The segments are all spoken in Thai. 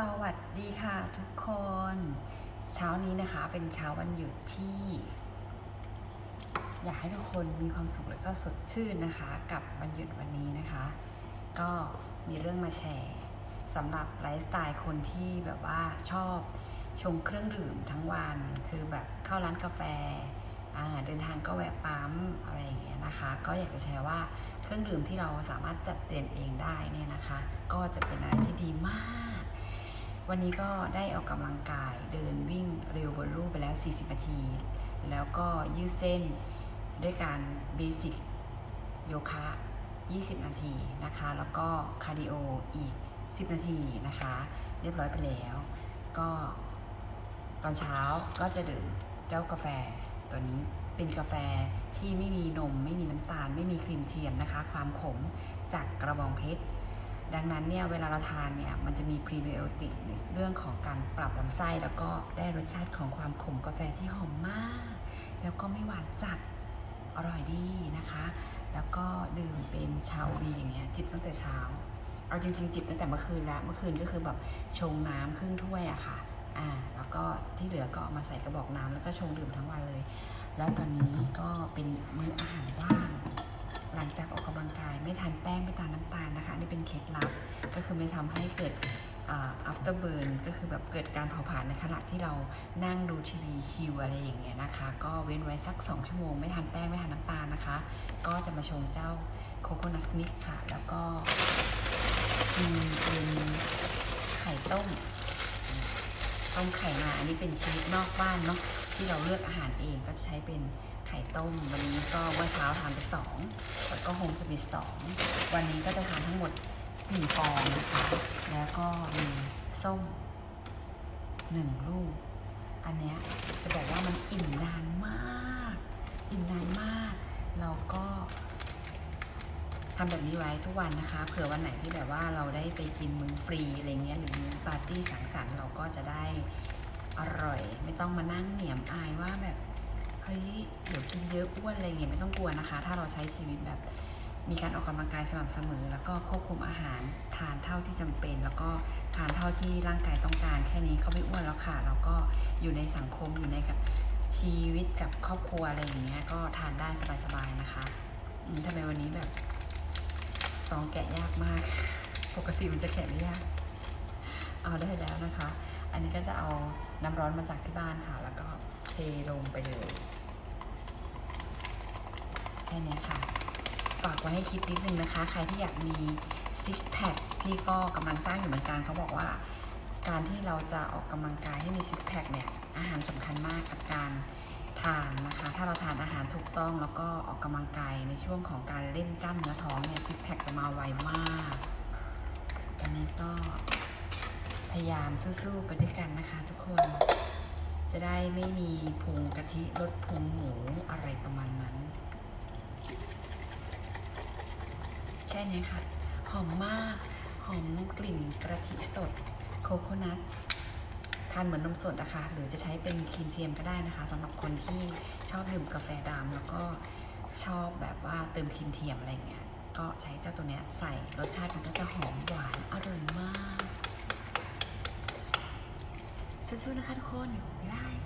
สวัสดีค่ะทุกคน เช้านี้นะคะเป็นเช้าวันหยุดที่ อยากให้ทุกคนมีความสุขและก็สดชื่นนะคะ กับวันหยุดวันนี้นะคะ ก็มีเรื่องมาแชร์สำหรับไลฟ์สไตล์คนที่แบบว่าชอบชงเครื่องดื่มทั้งวันคือแบบเข้าร้านกาแฟเดินทางก็แวะปั๊มอะไรอย่างเงี้ยนะคะ ก็อยากจะแชร์ว่าเครื่องดื่มที่เราสามารถจัดเตรียมเองได้เนี่ยนะคะ ก็จะเป็นอะไรที่ดีมาก วันนี้ก็ได้ออกกำลังกายเดินวิ่งเร็วบนลู่ไปแล้ว 40 นาที แล้วก็ยืดเส้นด้วยการเบสิกโยคะ 20 นาทีนะคะ แล้วก็คาร์ดิโออีก 10 นาทีนะคะ เรียบร้อยไปแล้ว ก็ตอนเช้าก็จะดื่มเจ้ากาแฟตัวนี้เป็นกาแฟที่ไม่มีนม ไม่มีน้ำตาล ไม่มีครีมเทียมนะคะ ความขมจากกระบองเพชร ดังนั้นเนี่ยเวลาเราทานเนี่ยมันจะมีพรีไบโอติกในเรื่องของการปรับลำไส้แล้วก็ได้รสชาติของความขมกาแฟที่หอมมาก แล้วก็ไม่หวานจัดอร่อยดีนะคะ แล้วก็ดื่มเป็นชาวีอย่างเงี้ยจิบตั้งแต่เช้า เอาจริง ๆ จิบตั้งแต่เมื่อคืนแล้วเมื่อคืนก็คือแบบชงน้ำครึ่งถ้วยอะค่ะอ่าแล้วก็ที่เหลือก็เอามาใส่กระบอกน้ำแล้วก็ชงดื่มทั้งวันเลย แล้วตอนนี้ก็เป็นมื้ออาหารว่าง หลังจากออกกำลังกายไม่ทานแป้งไม่ทานี่เป็นเคล็ดลับ ก็คือไม่ทำให้เกิดอ่า after burn ก็คือแบบเกิดการเผาผลาญในขณะที่เรานั่งดูทีวีคิวอะไรอย่างเงี้ยนะคะ ก็เว้นไว้สัก 2 ชั่วโมง ไม่ทานแป้ง ไม่ทานน้ำตาลนะคะ ก็จะมาชงเจ้าโคโคนัทมิกค่ะ แล้วก็มีเป็นไข่ต้มต้มไข่มาอันนี้เป็นชีวิตนอกบ้านเนาะที่เราเลือกอาหารเองก็จะใช้เป็นไข่ต้ม วันนี้ก็เมื่อเช้าทานไปสอง ก็โฮมสวิตสองวันนี้ก็จะทานทั้งหมดสี่ฟองนะคะแล้วก็มีส้มหนึ่งลูก อันเนี้ยจะบอกว่ามันอิ่มนานมาก อิ่มนานมาก เราก็ทำแบบนี้ไว้ทุกวันนะคะ เผื่อวันไหนที่แบบว่าเราได้ไปกินมื้อฟรีอะไรเงี้ยหรือมื้อปาร์ตี้สังสรรค์เราก็จะได้อร่อย ไม่ต้องมานั่งเหนียมอายว่าแบบ เฮ้ยเดี๋ยวกินเยอะอ้วนอะไรเงี้ยไม่ต้องกลัวนะคะ ถ้าเราใช้ชีวิตแบบมีการออกกำลังกายสม่ำเสมอ แล้วก็ควบคุมอาหารทานเท่าที่จำเป็น แล้วก็ทานเท่าที่ร่างกายต้องการ แค่นี้ก็ไม่อ้วนแล้วค่ะ แล้วก็อยู่ในสังคมอยู่ในกับชีวิตกับครอบครัวอะไรอย่างเงี้ยก็ทานได้สบายๆนะคะอืมทำไมวันนี้แบบซองแกะยากมาก ปกติมันจะแกะไม่ยาก เอาได้แล้วนะคะ อันนี้ก็จะเอาน้ำร้อนมาจากที่บ้านค่ะ แล้วก็เทลงไปเลย ค่นี้ค่ะ ฝากไว้ให้คิดนิดนึงนะคะ ใครที่อยากมีซิกแพคพี่ก็กำลังสร้างอยู่เหมือนกันเขาบอกว่า การที่เราจะออกกำลังกายให้มีซิกแพคเนี่ยอาหารสำคัญมากกับการทานนะคะ ถ้าเราทานอาหารถูกต้องแล้วก็ออกกำลังกายในช่วงของการเล่นกล้ามเนื้อท้องเนี่ยซิกแพคจะมาไวมากอันนี้ก็พยายามสู้ๆไปด้วยกันนะคะ ทุกคนจะได้ไม่มีพุงกะทิลดพุงหมูอะไรประมาณนั้น แค่นี้ค่ะ หอมมาก หอมกลิ่นกระทิสด โคโคนัททานเหมือนนมสดอะคะ่ะหรือจะใช้เป็นครีมเทียมก็ได้นะคะสำหรับคนที่ชอบดื่มกาแฟดำแล้วก็ชอบแบบว่าเติมครีมเทียมอะไรเงี้ยก็ใช้เจ้าตัวเนี้ยใส่รสชาติมันก็จะหอมหวานอร่อยมากสู้ๆนะคะทุกคนบ๊ายบาย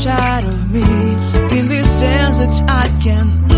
inside of me. In this desert, I can